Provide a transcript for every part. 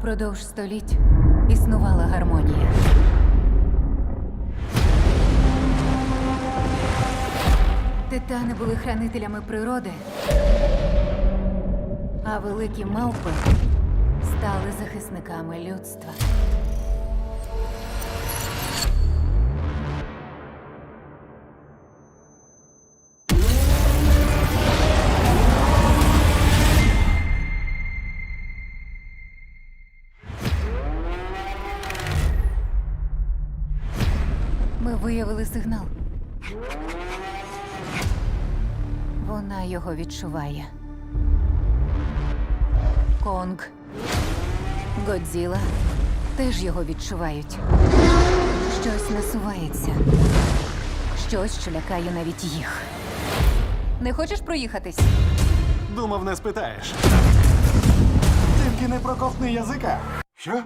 Упродовж століть існувала гармонія. Титани були хранителями природи, а великі мавпи стали захисниками людства. Ми виявили сигнал. Вона його відчуває. Конг, Годзіла теж його відчувають. Щось насувається. Щось, що лякає навіть їх. Не хочеш проїхатись? Думав, не спитаєш. Тільки не проковтни язика. Що?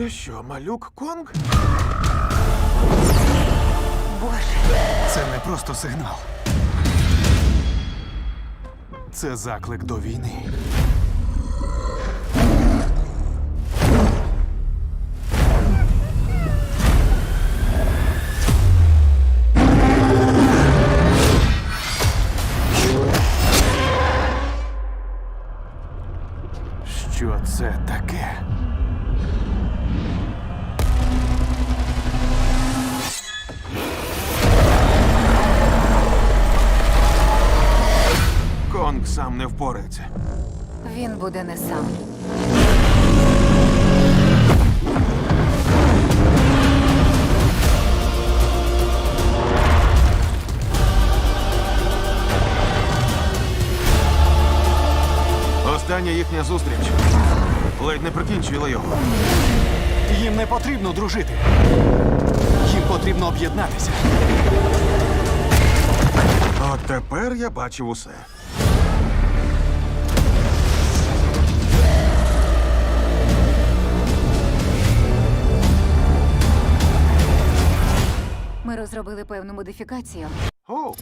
Це що, малюк Конг? Боже, Це не просто сигнал. Це заклик до війни. Що це таке? Конг сам не впорається. він буде не сам. Остання їхня зустріч ледь не прикінчила його. Їм не потрібно дружити. Їм потрібно об'єднатися. От тепер я бачив усе. Ми розробили певну модифікацію, О,